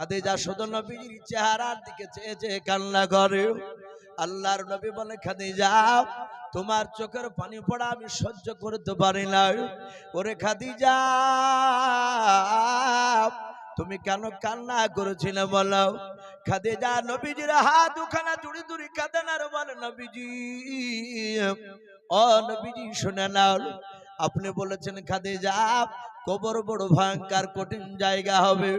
খাদিজা শুধু নবীর চেহারার দিকে চেয়ে চেয়ে কান্না করে। আল্লাহর নবী বলে খাদিজা তোমার চোখের পানি পড়া আমি সহ্য করতে পারি না। ওরে খাদিজা, তুমি কেন কান্না করেছিলে বলো? খাদিজা নবীজির হাত দুখানা জুড়ি জুড়ি কাঁদেন আর বলে, নবীজি, ও নবীজি, শুনে নাও আপনি বলেছেন খাদে যাব কবর বড় ভয়ঙ্কর, কঠিন জায়গা হবে।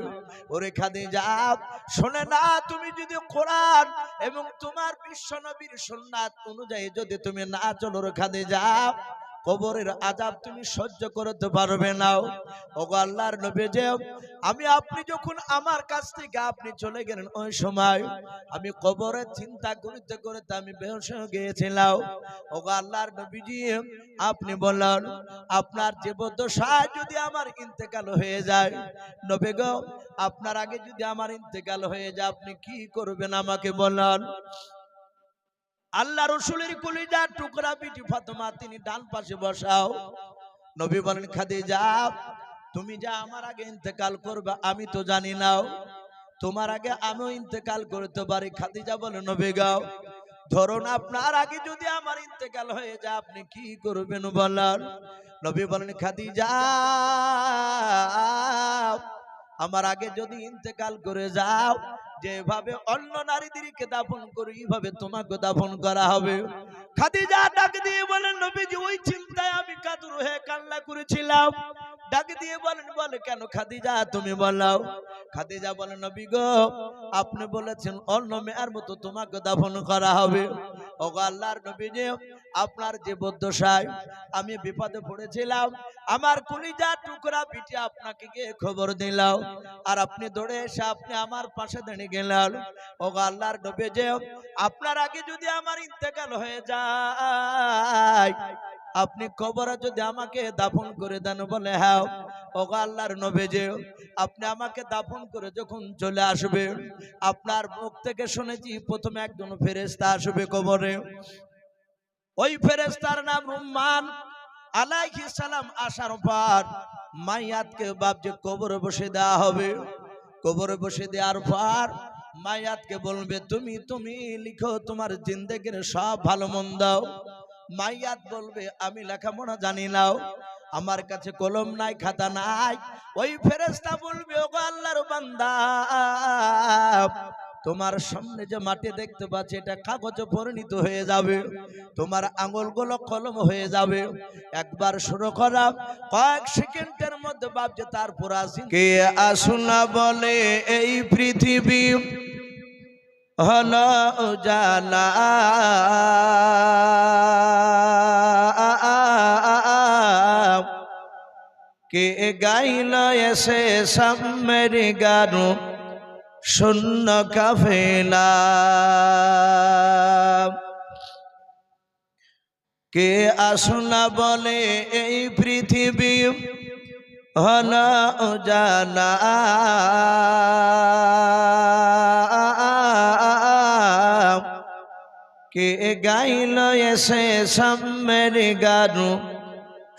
ওরে খাদে যাব শোনে না, তুমি যদি কোরআন এবং তোমার বিশ্ব নবীর সুন্নাত অনুযায়ী যদি তুমি না চলো রে খাদিজা কবরের আজাব তুমি সহ্য করতে পারবে না। ওগো আল্লাহর নবী যে, আমি আপনি যখন আমার কাছ থেকে আপনি চলে গেলেন ওই সময়, আমি কবরের চিন্তা করতে করতে আমি বেহস গিয়েছিলাম। ওগো আল্লাহর নবীজি, আপনি বললেন, আপনার জীবদ্দশায় যদি আমার ইন্তেকাল হয়ে যায়, নবী গো, আপনার আগে যদি আমার ইন্তেকাল হয়ে যায়, আপনি কি করবেন আমাকে বলেন আল্লাহ রসুলের কলিজার টুকরা পিটি ফাতেমা, তিনি ডান পাশে বসাও। নবী বলেন, খাদিজা, তুমি যা আমার আগে ইন্তেকাল করবে, আমি তো জানি নাও। তোমার আগে আমিও ইন্তেকাল করতে পারি। খাদিজা বলে, নবী গাও ধরুন আপনার আগে যদি আমার ইন্তেকাল হয়ে যায়, আপনি কি করবেন বলার? নবী বলেন, খাদিজা আমার আগে যদি ইন্তেকাল করে যাও, যেভাবে অন্য নারীদেরকে দাফন করি, এইভাবে তোমাকে দাফন করা হবে। খাদিজা ডাক দিয়ে বলেন, নবীজি, ওই চিন্তায় আমি কাতুর হয়ে কান্না করেছিলাম। ডাক দিয়ে বলেন, বলে, কেন খাদিজা, তুমি বলাও? খাদিজা বলেন নবী গো, আপনি বলেছেন অন্য মেয়ের মতো তোমাকে দাফন করা হবে। ও আল্লাহর নবী যে আপনার যে বদ্ধসায়, আমি বিপদে পড়েছিলাম, আমার কলিজা টুকরা পিঠে আপনাকে গিয়ে খবর দিলাম, আর আপনি দৌড়ে এসে আপনি আমার পাশে দাঁড়িয়ে গেলেন। ও আল্লাহর নবী যে আপনার আগে যদি আমার ইন্তেকাল হয়ে যায় আপনি কবরে যদি আমাকে দাফন করে দেন বলে হ্যাঁ ও আল্লাহর নবী আপনি আমাকে দাফন করে যখন চলে আসবে, আপনার মুখ থেকে শুনেছি প্রথমে একজন ফেরেস্তা আসবে কবরে। ওই ফেরেস্তার নাম রুম্মান আলাইহিস সালাম আসার পর মাইয়াতকে বাপ যে কবরে বসে দেওয়া হবে। কবরে বসে দেওয়ার পর মাইয়াতকে বলবে, তুমি তুমি লিখো তোমার জিন্দেগির সব ভালো মন্দ। মাইয়াত বলবে, আমি লেখাপড়া জানি নাও। আমার কাছে কলম নাই, খাতা নাই। ওই ফেরেস্তা বলবে, ওগো আল্লাহর বান্দা, তোমার সামনে যে মাটি দেখতে পাচ্ছি, এটা কাগজে পরিণত হয়ে যাবে। তোমার আঙুলগুলো কলম হয়ে যাবে। একবার শুরু করা, কয়েক সেকেন্ডের মধ্যে ভাবছে তারপর আসি। কে আসুনা বলে এই পৃথিবী হল জালা কে গাইল এসে সামের গানু, শূন্য কাফেলা। কে আসুনা বলে এই পৃথিবী হল জানা। কে গাইল এসে সামের গানু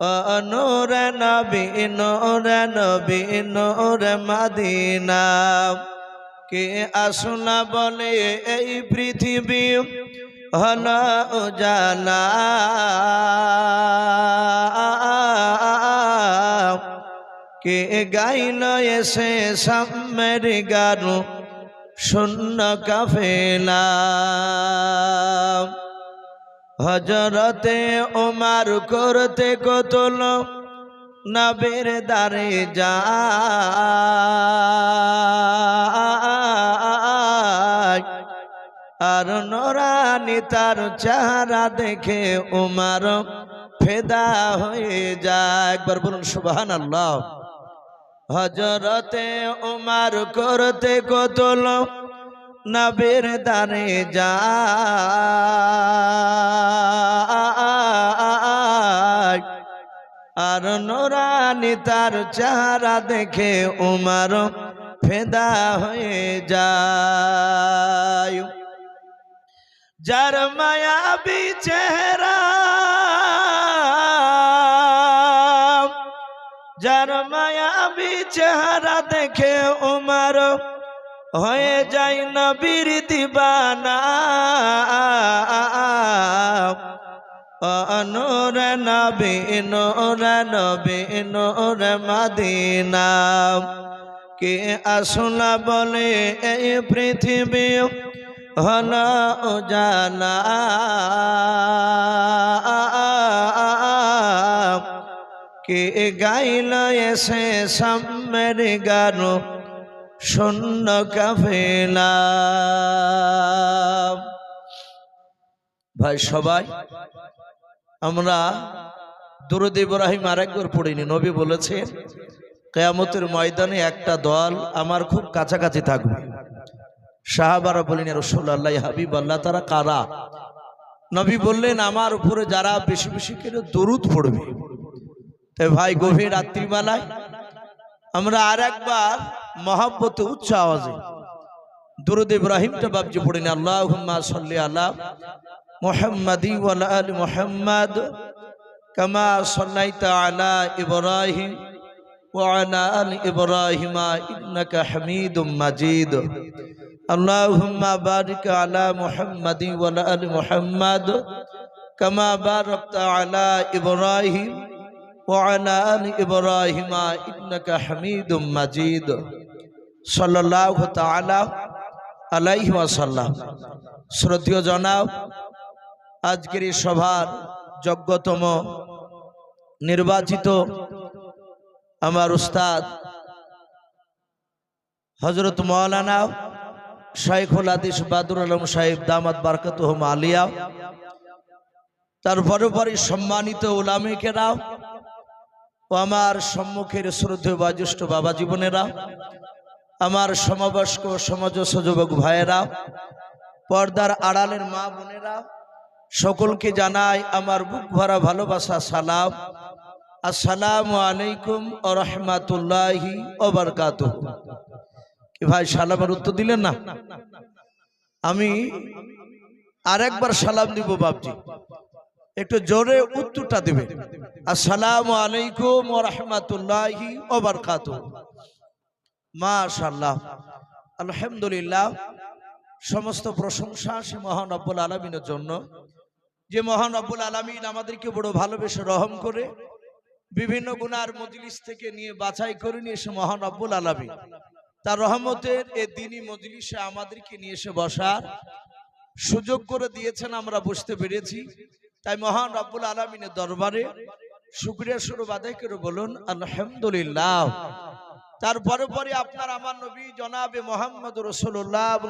নূর নবী নূর নবী, নূর মদিনা। কে আসুনা বলে এই পৃথিবী হল জানা কে গাইল এসে সামের গানু শূন্য কাফেলা। হজরতে ওমার করতে কতল নবের দারে যা আর নোরানি তার চেহারা দেখে উমার ফেদা হয়ে যায়। একবার বলুন সুবাহান আল্লাহ হজরতে উমার করতে কতল নবীর দারে যায় আর নোরানি তার চেহারা দেখে উমার ফেদা হয়ে যায়। যার মায়াবী চেহারা যার মায়াবী চেহারা দেখে উমার হয়ে যায় নবীর দিবানা। নূর নবী নূর নবী, নূর মদিনা। কে আসলা বলে এই পৃথিবী হল জানা কে গাইল এসে সামের গান শূন্য কাফেলা। ভাই, সবাই, আমরা দুরুদ ইব্রাহিম আরেকবার পড়িনি, নবী বলেছেন, কেয়ামতের ময়দানে একটা দল আমার খুব কাছাকাছি থাকবে। সাহাবারা বলেন রসোল্লাহ হাবিব আল্লাহ তারা কারা? নবী বললেন, আমার উপরে যারা বেশি বেশি করে দরুদ পড়বে। তাই ভাই, গভীর রাত্রিবেলায় আমরা আর একবার মহাব্বতে উচ্চ আওয়াজে দুরুদ ইব্রাহিমটা বাবজি পড়িনি আল্লাহ সাল্লি আল্লাহ মোহাম্মদি ওয়ালা আল মোহাম্মদ কামা সাল্লাইতা আলা ইব্রাহিম وعلى آل إبراهيم إنك حميد مجيد اللهم بارك على محمد وعلى آل محمد كما باركت على إبراهيم وعلى آل إبراهيم إنك حميد مجيد সাল্লাহ তালা আলাইহাসাল্লাম শ্রদ্ধীয় জনাব, আজকের এই সভার যোগ্যতম নির্বাচিত আমার উস্তাদ হজরত মৌলানা শাইখুল আদিস বাদুর আলম সাহেব দামাত বারকাত আলিয়া তার পরপরই সম্মানিত ওলামিকেরা ও আমার সম্মুখের শ্রদ্ধেয় বাজুষ্ট বাবা জীবনেরা আমার সমবয়স্ক সমাজ যুবক ভাইয়েরা, পর্দার আড়ালের মা বোনেরা, সকলকে জানাই আমার বুক ভরা ভালোবাসা, সালাম। আসসালামু আলাইকুম ও রহমাতুল্লাহি ওবরকাত কি ভাই, সালামের উত্তর দিলেন না? আমি আরেকবার সালাম দিব বাবজি একটু জোরে উত্তরটা দিবে আসসালামু আলাইকুম ও রহমাতুল্লাহি ওবরকাত মাশাল্লাহ আলহামদুলিল্লাহ, সমস্ত প্রশংসা সে মহান আব্বুল আলমিনের জন্য। যে মহান আব্বুল আলমিন আমাদেরকে বড় ভালোবেসে রহম করে, বিভিন্ন গুনার মজলিস থেকে নিয়ে বাছাই করে নিয়ে এসে মহান আব্বুল আলমী তার রহমতের এ দিনই মজলিসে আমাদেরকে নিয়ে এসে বসার সুযোগ করে দিয়েছেন আমরা বুঝতে পেরেছি। তাই মহান আব্বুল আলমিনের দরবারে শুক্রিয়া স্বরূপ আদায় করে বলুন, আলহামদুলিল্লাহ। তারপরে পরে আপনার আমার নবী জনাবে মোহাম্মদ রসুল্লাহ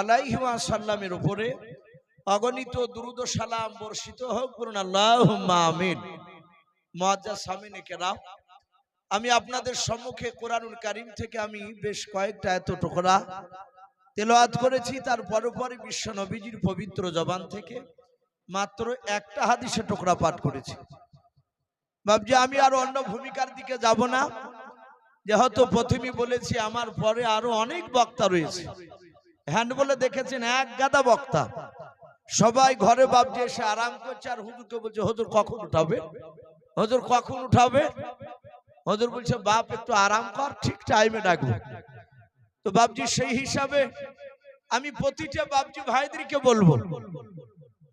আলাইহিমা সাল্লামের উপরে। অগণিত দুরুদ সালাম বর্ষিত হোক করুন আল্লাহ আমিন। সামিনে কেরাম, আমি আপনাদের সম্মুখে কোরআনুল কারিম থেকে আমি বেশ কয়েকটা এত টুকরা তেলাওয়াত করেছি তার পরপরই বিশ্ব নবীজির পবিত্র জবান থেকে মাত্র একটা হাদিসে টুকরা পাঠ করেছি। ভাবছি আমি আর অন্য ভূমিকার দিকে যাব না। যেহেতু প্রথমে বলেছি, আমার পরে আরও অনেক বক্তা রয়েছে। হ্যান্ড বলে দেখেছেন এক গাদা বক্তা। সবাই ঘরে ভাবছে এসে আরাম করছে, আর হুজুরকে বলছে, হুজুর কখন উঠাবে? হুজুর কখন উঠাবে? হুজুর বলছে, বাপ, একটু আরাম কর, ঠিক টাইমে ডাকবে। তো বাবজি সেই হিসাবে আমি প্রতিটা বাবজি ভাইদেরকে বলব।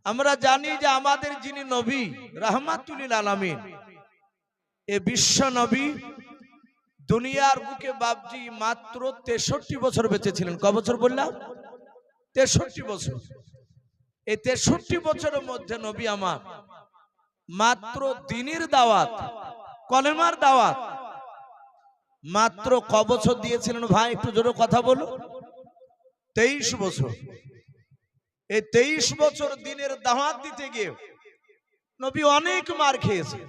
আমরা জানি যে আমাদের যিনি নবী রাহমাতুলিল আলামিন এ বিশ্ব নবী দুনিয়ার বুকে বাবজি মাত্র তেষট্টি বছর বেঁচে ছিলেন ক বছর বললাম? তেষট্টি বছর। এই তেষট্টি বছরের মধ্যে নবী আমার মাত্র দিনের দাওয়াত, কলেমার দাওয়াত, মাত্র ক বছর দিয়েছিলেন ভাই, একটু জোরে কথা বলো। তেইশ বছর। এই তেইশ বছর দিনের দাওয়াত দিতে গিয়ে নবী অনেক মার খেয়েছে।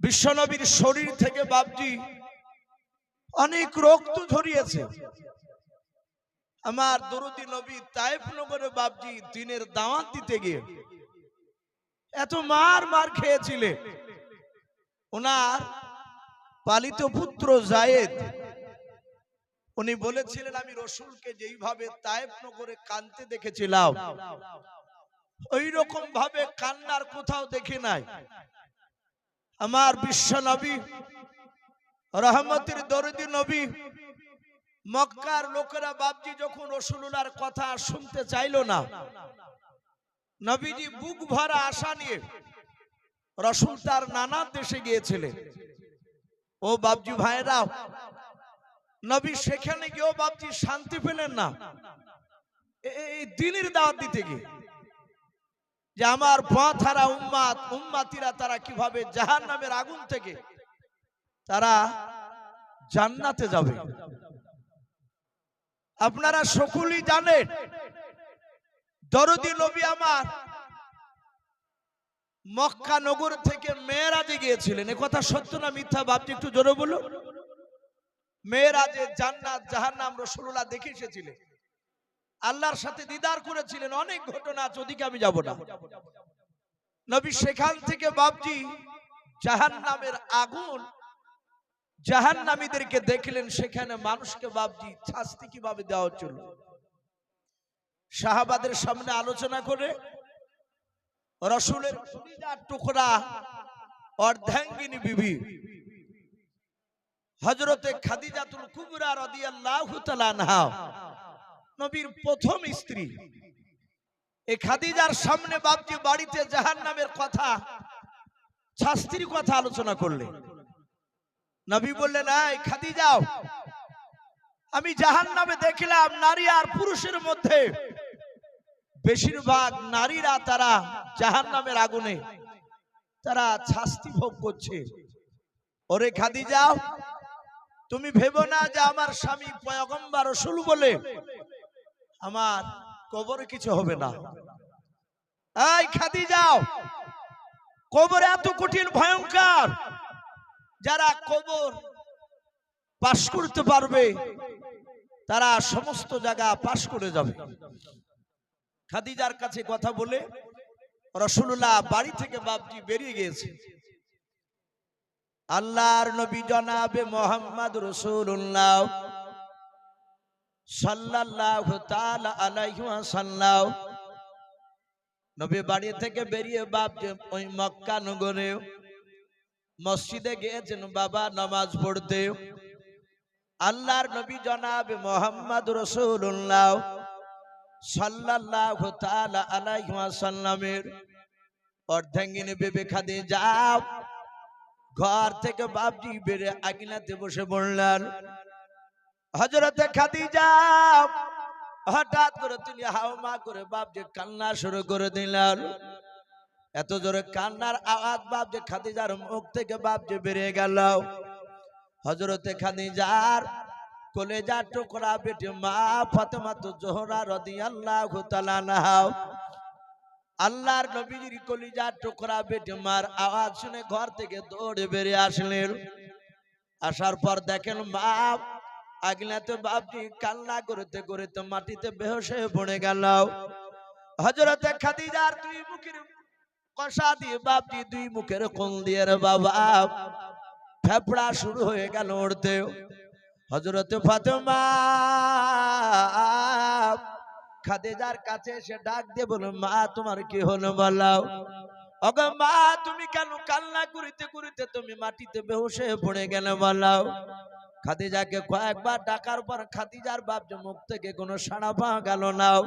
বিশ্বনবীর শরীর থেকে বাপজি অনেক রক্ত ঝরিয়েছে। আমার দরুদি নবী তাইফ নগরে বাপজি দিনের দাওয়াত দিতে গিয়ে এত মার মার খেয়েছিলে ওনার পালিত পুত্র জায়েদ, উনি বলেছিলেন, আমি রসুলকে যেইভাবে তায়েব নগরে কানতে দেখেছিলাম ওই রকম ভাবে কান্নার কোথাও দেখি নাই। আমার বিশ্ব নবী, রহমতের দরদি নবী, মক্কার লোকেরা বাবজি যখন রসুলুল্লাহর কথা শুনতে চাইলো না, নবীজি বুক ভরা আশা নিয়ে রসুল তার নানা দেশে গিয়েছিলেন। ও বাপজি ভাইরাও নবী সেখানে গিয়েও বাপজি শান্তি পেলেন না। এই দিনের দাওয়াত দিতে গিয়ে যে আমার পথহারা উম্মাত, উম্মাতিরা তারা কীভাবে জাহান নামের আগুন থেকে তারা জান্নাতে যাবে? আপনারা সকলেই জানেন, দরদি নবী আমার মক্কা নগর থেকে মেয়েরাজে গিয়েছিলেন। কথা সত্য না মিথ্যা? বাপজি একটু জোরে বলুন। মেয়েরাজে জান্নাত, জাহান্নাম রসুল্লাহ দেখে এসেছিলেন। আল্লাহর সাথে দিদার করেছিলেন, অনেক ঘটনা আছে, ওদিকে আমি যাব না। নবী সেখান থেকে বাপজি জাহান্নামের আগুন জাহান্নামীদেরকে দেখলেন, সেখানে মানুষকে বাপজি শাস্তি কীভাবে দেওয়া হচ্ছিল? সাহাবাদের সামনে আলোচনা করে রসুলের টুকরা, অর্ধাঙ্গিনী বিবি হজরতে খাদিজাতুল কুবরা রাদিয়াল্লাহু তাআলা আনহা নবীর প্রথম স্ত্রী। এই খাদিজার সামনে বাপজি বাড়িতে জাহান্নামের কথা, শাস্তির কথা আলোচনা করলেন নবী বললেন, এই খাদিজাও আমি জাহান্নামে দেখলাম নারী আর পুরুষের মধ্যে। বেশিরভাগ নারীরা তারা জাহান্নামের আগুনে, তারা শাস্তি ভোগ করছে। ওরে খাদিজাও তুমি ভেবো না যে আমার স্বামী পয়গম্বর রসুল বলে আমার কবরে কিছু হবে না। এই খাদি যাও কবর এত কঠিন, ভয়ঙ্কর। যারা কবর পাশ করতে পারবে, তারা সমস্ত জায়গা পাশ করে যাবে। খাদিজার কাছে কথা বলে রসুল্লাহ বাড়ি থেকে বাপজি বেরিয়ে গিয়েছে। আল্লাহর নবী জনাবে মোহাম্মদ রসুল্লাহ আলাইহি ওয়াসাল্লাম। নবী বাড়ি থেকে বেরিয়ে বাপ ওই মক্কা নগরে মসজিদে গিয়েছেন, বাবা নামাজ পড়তে। আল্লাহর নবী জনাবে মোহাম্মদ রসুল্লাহ আলাইহি ওয়াসাল্লামের অর্ধাঙ্গিনী বেবে খাদে যাও ঘর থেকে বাপজি বেড়ে আগিনাতে বসে পড়লেন। হজরতে খাদিজা হঠাৎ করে তিনি হাওমা করে বাপ যে কান্না শুরু করে দিলেন। এত জোরে কান্নার আওয়াজ বাপ যে খাদিজার মুখ থেকে বাপ যে বেরিয়ে গেল। হজরতে খাদি খাদিজার কলেজার টুকরা বেটে মা ফাতেমা তো জোহরা রদি আল্লাহ আল্লাহর নবীজির কলিজার টুকরা বেটে মার আওয়াজ শুনে ঘর থেকে দৌড়ে বেরিয়ে আসলেন। আসার পর দেখেন মা আগলাতে বাপজি কান্না করতে করতে মাটিতে বেহস হয়ে পড়ে গেল। হজরতে খাদিজার দুই মুখের কষা দিয়ে বাপজি দুই মুখের কোন দিয়ে রে বাবা, ফেফড়া শুরু হয়ে গেল উড়তে। হজরতে ফাতেমা খাদিজার কাছে এসে ডাক দিয়ে বলো মা, তোমার কি হলো বলাও অগ মা, তুমি কেন কান্না করিতে করিতে তুমি মাটিতে হয়ে পড়ে গেলে বলাও খাদিজাকে কয়েকবার ডাকার পর খাদিজার বাপ যে মুখ থেকে কোনো সাড়া পাওয়া গেল নাও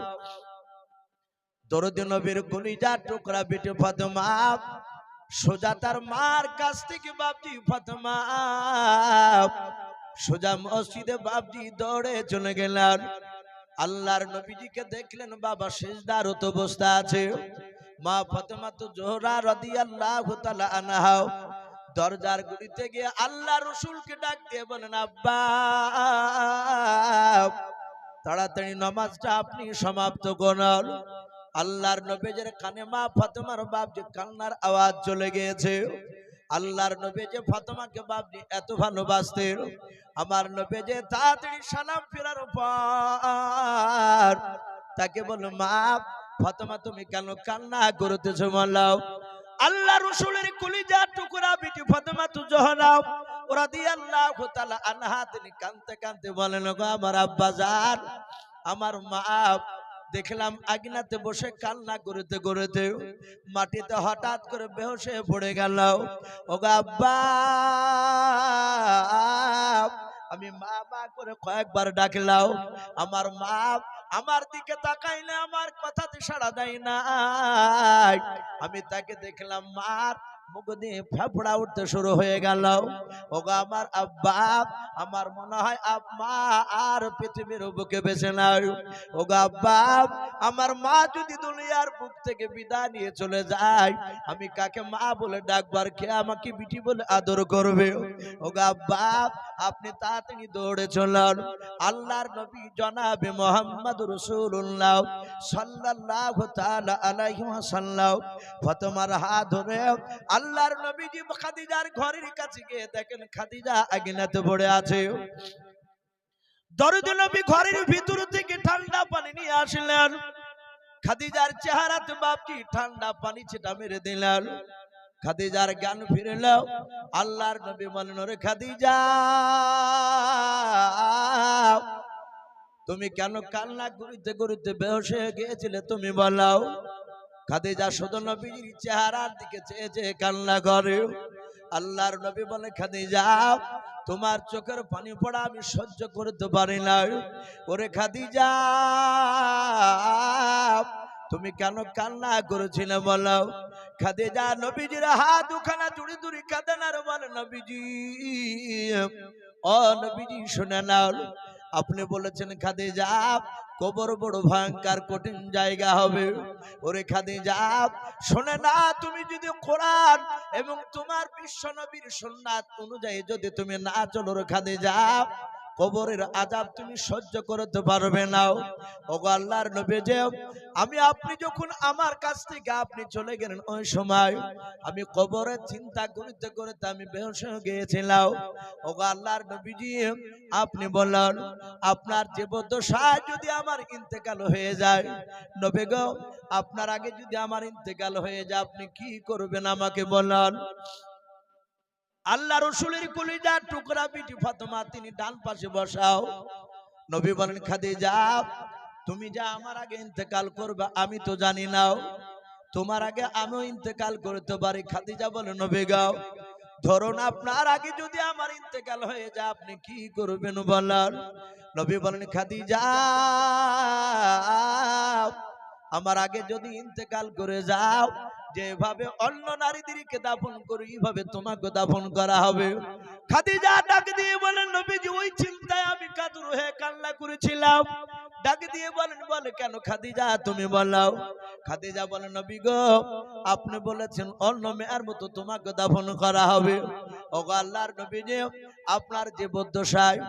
দরদি নবীর কলিজার টুকরা বেটে ফাতেমা, সোজা তার মার কাছ থেকে বাপজি ফাতেমা, সোজা মসজিদে বাপজি দৌড়ে চলে গেলেন। আল্লাহর নবীজিকে দেখলেন, বাবা শেষদার তো অবস্থা আছে। মা ফাতেমা তো জোহরা রাদিয়াল্লাহু তাআলা আনহা দরজার গুলিতে গিয়ে আল্লাহ রসুলকে ডাক দিয়ে বলেন, আব্বা, তাড়াতাড়ি নামাজটা আপনি সমাপ্ত করল আল্লাহর নবীজের কানে মা ফাতেমার বাপ যে কান্নার আওয়াজ চলে গিয়েছে। আল্লাহর নবী যে ফাতেমাকে বাপনি এত ভালোবাসতেন আমার নবী যে তাড়াতাড়ি সালাম ফেরার পর তাকে বলো মা, ফাতেমা তুমি কেন কান্না করতেছো বললাও আল্লাহ রসুলের কলিজা টুকরা বিটি ফাতেমা তু জহরাও ওরা দিয়ে আল্লাহ তাআলা আনহা, তিনি কানতে কানতে বলেন, গো আমার আব্বা জান, আমার মা, দেখলাম আগিনাতে বসে কান্না করতে করতে মাটিতে হঠাৎ করে হয়ে পড়ে গেল। ওগো আব্বা, আমি মা মা করে কয়েকবার ডাকলাম, আমার মা, আমার দিকে তাকাইলে আমার কথাতে সাড়া দেয় না আমি তাকে দেখলাম মার উঠতে শুরু হয়ে গেল। ওগো আমার আব্বা, আমার মনে হয় আব্বা আর পৃথিবীর বুকে বেঁচে নাই। ওগো আব্বা, আমার মা যদি দুনিয়ার বুক থেকে বিদায় নিয়ে চলে যায়, আমি কাকে মা বলে ডাকবার কে আমাকে বিটি বলে আদর করবে? ওগো আব্বা, আপনি তাড়াতাড়ি দৌড়ে চলুন। আল্লাহর নবী জনাবে মোহাম্মদ রসুল্লাহ সাল্লাল্লাহু তাআলা আলাইহি ওয়াসাল্লাম। ফাতেমার হাত ধরে আল্লাহর নবীজি খাদিজার ঘরের কাছে গিয়ে দেখেন খাদিজা আগুনাতে পড়ে আছে। দরদ নবী ঘরের ভিতর থেকে ঠান্ডা পানি নিয়ে আসলেন। খাদিজার চেহারাতে বাপজি ঠান্ডা পানি ছিটা মেরে দিলেন। খাদিজার জ্ঞান ফিরল। আল্লাহর নবী বলেন ওরে খাদিজা, তুমি কেন কান্না করিতে করিতে বেহস হয়ে গিয়েছিলে তুমি বলাও খাদিজা শুধু নবীর চেহারার দিকে চেয়ে চেয়ে কান্না করে। আল্লাহর নবী বলে, খাদিজা, তোমার চোখের পানি পড়া আমি সহ্য করতে পারি না। ওরে খাদিজা, তুমি কেন কান্না করেছিলে বলো? খাদিজা, নবীজির হাত দুখানা জুড়ি জুড়ি কাঁদেনার বলে, নবীজি, ও নবীজি, শুনে নাও আপনি বলেছেন খাদে যাব কবর বড় ভয়ঙ্কর, কঠিন জায়গা হবে। ওরে খাদে যাব শোনে না, তুমি যদি কোরআন এবং তোমার বিশ্ব নবীর সন্ন্যাত অনুযায়ী যদি তুমি না চলো রে খাদিজা কবরের আজাব তুমি সহ্য করতে পারবে না। ওগো আল্লাহর নবী যে, আমি আপনি যখন আমার কাছ থেকে আপনি চলে গেলেন ওই সময়, আমি কবরের চিন্তা করতে করতে আমি বেহস হয়ে গিয়েছিলাম। ওগো আল্লাহর নবীজি, আপনি বললেন, আপনার জীবদ্দশায় যদি আমার ইন্তেকাল হয়ে যায়, নবে গো, আপনার আগে যদি আমার ইন্তেকাল হয়ে যায়, আপনি কি করবেন আমাকে বললেন? আল্লাহ রসুলের কলিজার টুকরা বিটি ফাতেমা, তিনি ডান পাশে বসাও। নবী বলেন খাদে খাদিজা, তুমি যা আমার আগে ইন্তেকাল করবে, আমি তো জানি নাও তোমার আগে আমিও ইন্তেকাল করতে পারি। খাদিজা বলে, নবী গাও ধরুন আপনার আগে যদি আমার ইন্তেকাল হয়ে যায়, আপনি কি করবেন বলার? নবী বলেন, খাদিজা, আমার আগে যদি ইন্তেকাল করে যাও যেভাবে অন্য নারীদেরকে দাফন করি, এইভাবে তোমাকে দাফন করা হবে। খাদিজা ডাক দিয়ে বলেন, নবীজি, ওই চিন্তায় আমি কাতর হয়ে কান্না করেছিলাম। ডাক দিয়ে বলেন, বলে কেন খাদিজা, তুমি বলাও। খাদিজা বলেন নবী গো, আপনি বলেছেন অন্য মেয়ের মতো তোমাকে দাফন করা হবে। ওগো আল্লাহর নবী আপনার যে বদ্ধসায়,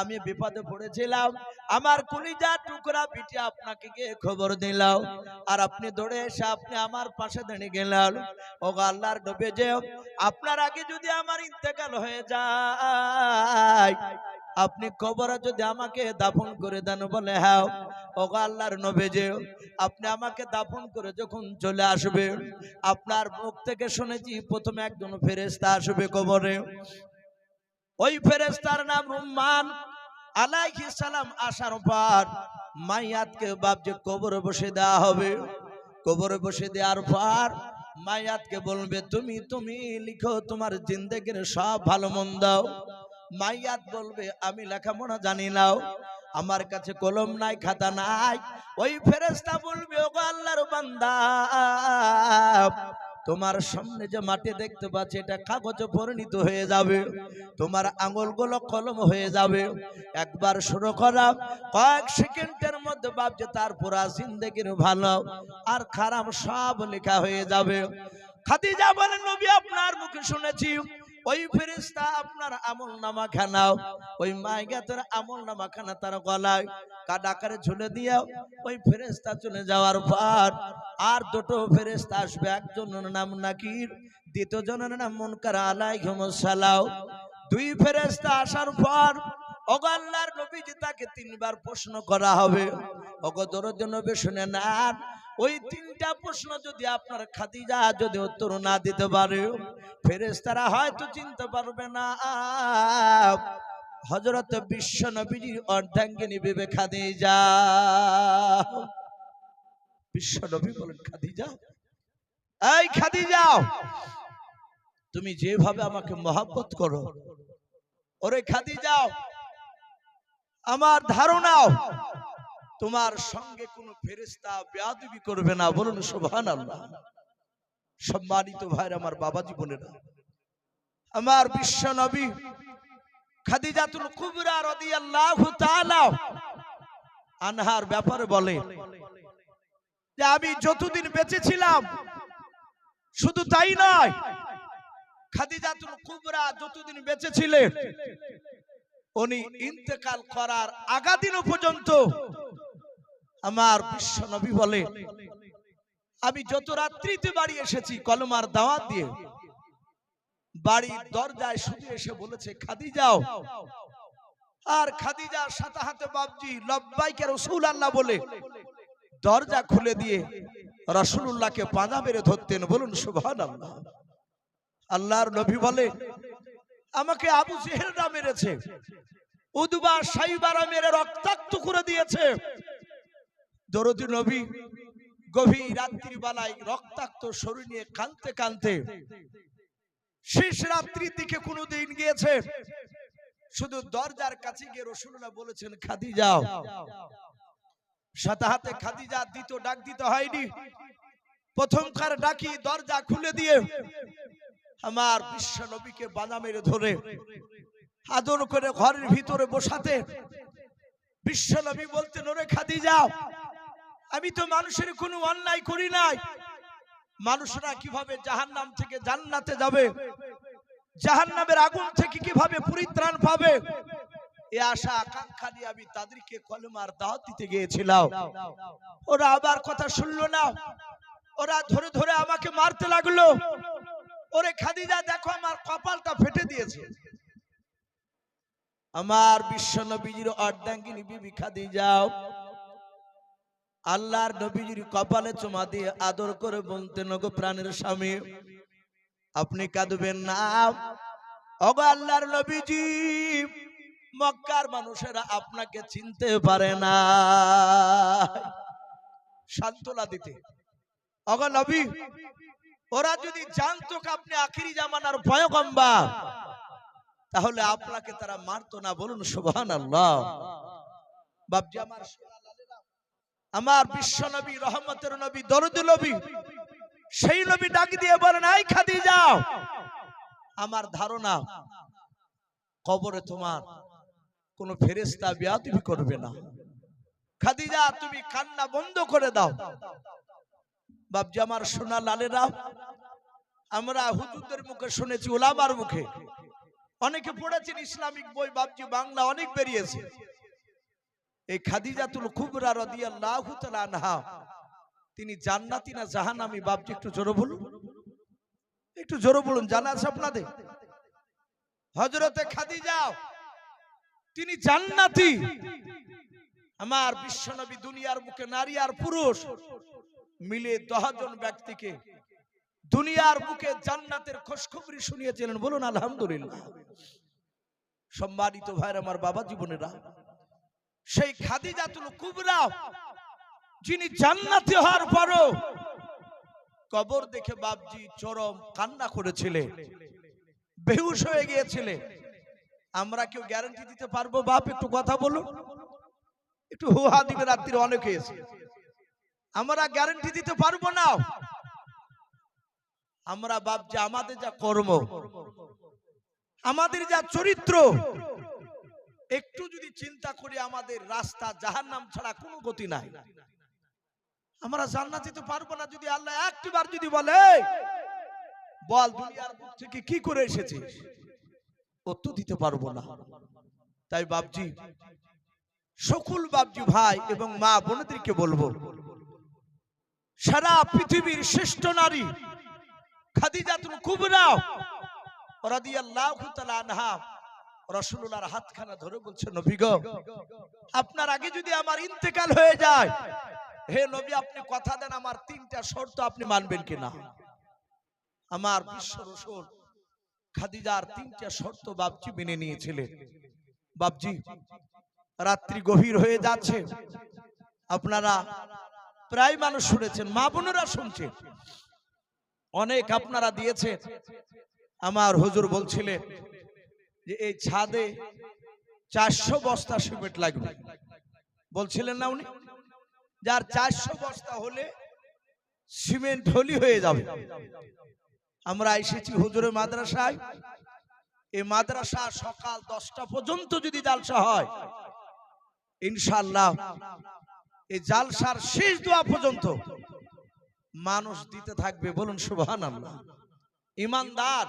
আমি বিপদে পড়েছিলাম, আমার কলিজা টুকরা পিঠে আপনাকে গিয়ে খবর দিলাম। আর আপনি দৌড়ে এসে আপনি আমার পাশে দাঁড়িয়ে গেলেন। ওগো আল্লাহর নবী আপনার আগে যদি আমার ইন্তেকাল হয়ে যায় আপনি কবরে যদি আমাকে দাফন করে দেন বলে হ্যাঁ ওগো আল্লাহর নবী যে আপনি আমাকে দাফন করে যখন চলে আসবে, আপনার মুখ থেকে শুনেছি প্রথমে একজন ফেরেস্তা আসবে কবরে। ওই ফেরেস্তার নাম রুম্মান আলাইহিস সালাম আসার পর মাইয়াতকে বাপ যে কবরে বসে দেওয়া হবে। কবরে বসে দেওয়ার পর মাইয়াতকে বলবে, তুমি তুমি লিখো তোমার জিন্দেগির সব ভালো মন্দ। মাইয়াত বলবে, আমি লেখাপড়া জানি নাও। আমার কাছে কলম নাই, খাতা নাই। ওই ফেরেস্তা বলবে ও আল্লাহর বান্দা, তোমার সামনে যে মাটি দেখতে পাচ্ছি, এটা কাগজে পরিণত হয়ে যাবে। তোমার আঙুলগুলো কলম হয়ে যাবে। একবার শুরু করা, কয়েক সেকেন্ডের মধ্যে ভাবছে তার পুরা জিন্দগির ভালো। আর খারাপ সব লেখা হয়ে যাবে। খাদিজা বলেন নবী, আপনার মুখে শুনেছি। ওই ফেরেশতা আপনার আমল নামা খানাও ওই মাইগাতের আমল নামা খানা তার গলায় কাডাকারে ঝুলে দিয়াও, ওই ফেরেশতা চলে যাওয়ার পর আর দুটো ফেরেশতা আসবে, একজনের নাম নাকির দ্বিতীয় জনের নাম মুনকার ঘুম সালাও দুই ফেরেশতা আসার পর ওগো আল্লাহর নবীজি তাকে তিনবার প্রশ্ন করা হবে। ওগো দরদ নবী শুনে নেন, ওই তিনটা প্রশ্ন যদি আপনার খাদিজা যদি উত্তর না দিতে পারে, ফেরেশতারা হয়তো চিনতে পারবে না। হযরত বিশ্ব নবীজির অর্ধাঙ্গিনী বিবে খাদিজা। বিশ্ব নবী বলেন, খাদিজা? এই খাদিজা, তুমি যেভাবে আমাকে মহাব্বত করো, ওরে খাদি যাও আমার ধারণাও, তোমার সঙ্গে কোনো ফেরেস্তা বেয়াদবি করবে না, বলুন সুবহান আল্লাহ সম্মানিত ভাইর, আমার বাবা জীবনেরা আমার বিশ্ব নবী খাদিজাতুল কুবরা রাদিয়াল্লাহু তাআলা আনহার ব্যাপারে বলে যে, আমি যতদিন বেঁচে ছিলাম শুধু তাই নয়, খাদিজাতুল কুবরা যতদিন বেঁচে ছিলেন উনি ইন্তেকাল করার আগা দিনও পর্যন্ত আমার বিশ্ব নবী বলে আমি যত রাত্রিতে বাড়ি এসেছি কলমার দাওয়াত দিয়ে বাড়ির দরজায় শুধু এসে বলেছে খাদি যাও আর খাদিজার সাথে হাতে বাবজি লব্বাইকে রসুল আল্লাহ বলে দরজা খুলে দিয়ে রসুল্লাহকে পাঁজা মেরে ধরতেন। বলুন সুভান আল্লাহ আল্লাহর নবী বলে আমাকে আবু জেহেলরা মেরেছে। উদবা সাইবারা মেরে রক্তাক্ত করে দিয়েছে। দরদি নবী গভীর রাত্রি বেলায় রক্তাক্ত শরীর নিয়ে কানতে কানতে শেষ রাত্রির দিকে কোনোদিন গিয়েছে। শুধু দরজার কাছে গিয়ে রসুল্লাহ বলেছেন খাদি যাও সাথে হাতে খাদিজা, দ্বিতীয় ডাক দিতে হয়নি। প্রথমকার ডাকি দরজা খুলে দিয়ে আমার বিশ্ব নবীকে বাধা মেরে ধরে, আদর করে ঘরের ভিতরে বসাতে। বিশ্ব নবী বলতেন ওরে খাদি যাও আমি তো মানুষের কোনো অন্যায় করি নাই। মানুষরা কীভাবে জাহান্নাম থেকে জান্নাতে যাবে? জাহান্নামের আগুন থেকে কীভাবে পরিত্রাণ পাবে? এ আশা, আকাঙ্ক্ষা নিয়ে আমি তাদেরকে কলমার দাওয়াত দিতে গিয়েছিলাম। ওরা আবার কথা শুনলো না। ওরা ধরে ধরে আমাকে মারতে লাগল। ওরে খাদিজা, দেখো আমার কপালটা ফেটে দিয়েছে। আমার বিশ্ব নবীজির অর্ধাঙ্গিনী বিবি খাদিজাও আল্লাহর নবীজির কপালে চুমা দিয়ে আদর করে বলতেন, ওগো প্রাণের স্বামী, আপনি কাঁদবেন না। ওগো আল্লাহর নবীজি, মক্কার মানুষেরা আপনাকে চিনতে পারে না। সান্ত্বনা দিতে। ওগো নবী ওরা যদি জানতো আপনি আখিরি জামানার পয়গম্বা তাহলে আপনাকে তারা মারতো না। বলুন সুবহান আল্লাহ আমার আমার বিশ্ব নবী, রহমতের নবী দরদ নবী, সেই নবী ডাক দিয়ে বলেন আই খাদি যাও আমার ধারণা, কবরে তোমার কোন ফেরেস্তা বিয়াতুবি করবে না। খাদিজা, তুমি কান্না বন্ধ করে দাও। বাপজি আমার সোনা লালেরা আমরা হুজুরদের মুখে শুনেছি, ওলামার মুখে। অনেকে পড়েছেন ইসলামিক বই, বাপজি বাংলা অনেক বেরিয়েছে। এই খাদিজাতুল কুবরা রাদিয়াল্লাহু আনহা, তিনি জান্নাতি না জাহান্নামী? বাপজি, একটু জোরে বলুন। একটু জোরে বলুন, জানা আছে আপনাদের? হযরতে খাদিজা, তিনি জান্নাতি। আমার বিশ্বনবী দুনিয়ার মুখে নারী আর পুরুষ। মিলে দশজন ব্যক্তিকে দুনিয়ার বুকে জান্নাতের খোঁজখবরি শুনিয়েছিলেন। বলুন, আলহামদুলিল্লাহ। সম্মানিত ভাইর আমার বাবা জীবনেরা, সেই খাদিজাতুল কুবরা, যিনি জান্নাতি হওয়ার পরও কবর দেখে বাপজি চরম কান্না করেছিলেন। বেহুশ হয়ে গিয়েছিলেন। আমরা কেউ গ্যারান্টি দিতে পারব? বাপ, একটু কথা বলুন। একটু হুহা দিবে রাত্রির অনেক হয়েছে। আমরা গ্যারান্টি দিতে পারব না। আমরা বাপ যে আমাদের যা কর্ম, আমাদের যা চরিত্র, একটু যদি চিন্তা করি, আমাদের রাস্তা জাহান্নাম ছাড়া কোনো গতি নাই। আমরা জান্নাত দিতে পারব না যদি আল্লাহ একটিবার যদি বলে, বল দুনিয়ার থেকে কি করে এসেছিস অত দিতে পারব না। তাই বাবজি সকল বাবজি ভাই এবং মা বোনদেরকে বলব সারা পৃথিবীর শ্রেষ্ঠ নারী, খাদিজাতুল কুবরা, রাদিয়াল্লাহু তাআলা আনহা, রাসূলুল্লাহর হাতখানা ধরে বলছে, নবী গো, আপনার আগে যদি আমার ইন্তেকাল হয়ে যায়, হে নবী, আপনি কথা দেন, আমার তিনটা শর্ত আপনি মানবেন কিনা? আমার বিশ্ব রসুল খাদিজার তিনটা শর্ত বাবজি মেনে নিয়েছিলেন। বাবজি রাত্রি গভীর হয়ে যাচ্ছে। আপনারা প্রায় মানুষ শুনেছেন, মা বোনেরা শুনছে অনেক আপনারা দিয়েছেন। আমার হুজুর বলছিলেন যে, এই ছাদে চারশো বস্তা সিমেন্ট লাগবে। বলছিলেন না উনি? যার চারশো বস্তা হলে সিমেন্ট হলি হয়ে যাবে। আমরা এসেছি হুজুরের মাদ্রাসায়। এই মাদ্রাসা সকাল দশটা পর্যন্ত যদি জালসা হয় ইনশাল্লাহ এই জালসার শেষ দোয়া পর্যন্ত মানুষ দিতে থাকবে বলুন সুবহান আল্লাহ ইমানদার,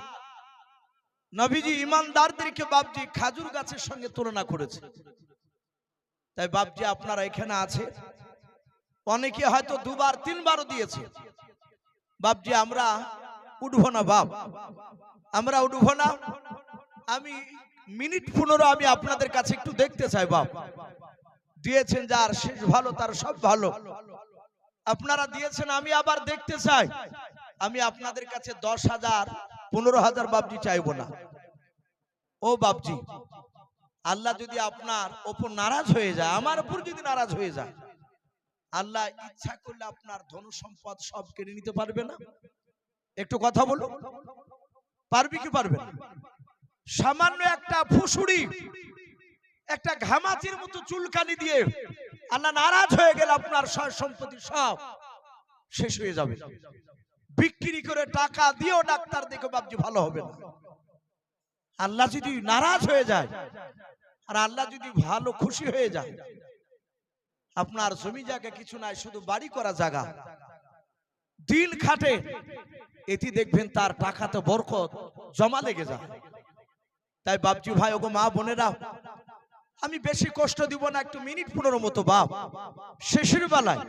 নবীজি ইমানদারদেরকে বাপজি খাজুর গাছের সঙ্গে তুলনা করেছে। তাই বাপজি আপনারা এখানে আছে। অনেকে হয়তো দুবার, তিনবারও দিয়েছে। বাপজি, আমরা উঠবো না বাপ। আমরা উঠবো না। আমি মিনিট পনেরো আমি আপনাদের কাছে একটু দেখতে চাই বাপ। দিয়েছেন যার শেষ ভালো, তার সব ভালো। আপনারা দিয়েছেন, আমি আবার দেখতে চাই। আমি আপনাদের কাছে দশ হাজার, পনেরো হাজার বাবজি চাইব না। ও বাবজি আল্লাহ যদি আপনার ওপর নারাজ হয়ে যায়, আমার উপর যদি নারাজ হয়ে যায়, আল্লাহ ইচ্ছা করলে আপনার ধন সম্পদ সব কেড়ে নিতে পারবে না। একটু কথা বলো। পারবি কি পারবে সামান্য একটা ফুসুড়ি একটা ঘামাচির মতো চুলকানি দিয়ে আল্লাহ নারাজ হয়ে গেলে আপনার সয় সম্পত্তি সব শেষ হয়ে যাবে। বিক্রি করে টাকা দিয়েও ডাক্তার দেখে বাবজি ভালো হবে না। আল্লাহ যদি নারাজ হয়ে যায় আর আল্লাহ যদি ভালো খুশি হয়ে যায় আপনার জমি জায়গা কিছু নাই শুধু বাড়ি করা জায়গা। দিন খাটে এটি দেখবেন তার টাকাতে বরকত জমা লেগে যায়। তাই বাপজি ভাই ওগো মা বোনেরা আমি বেশি কষ্ট দিব না একটু মিনিট পনেরো মতো, বাপ। শেষের বেলায়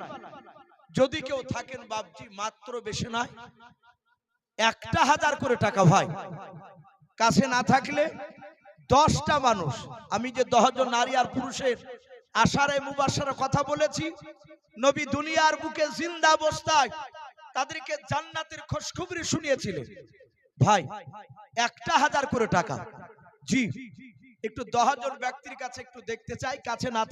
যদি কেউ থাকেন, বাপজি, মাত্র বেশি নয়, একটা হাজার করে টাকা ভাই। কাছে না থাকলে দশটা মানুষ। আমি যে দশজন নারী আর পুরুষের আশারে, মুবাসার কথা বলেছি, নবী দুনিয়ার বুকে জিন্দা অবস্থায় তাদেরকে জান্নাতের খোঁজখবরি শুনিয়েছিলেন। ভাই, একটা হাজার করে টাকা। জি। একটু দশজন ব্যক্তির কাছে একটু দেখতে চাই কাছে না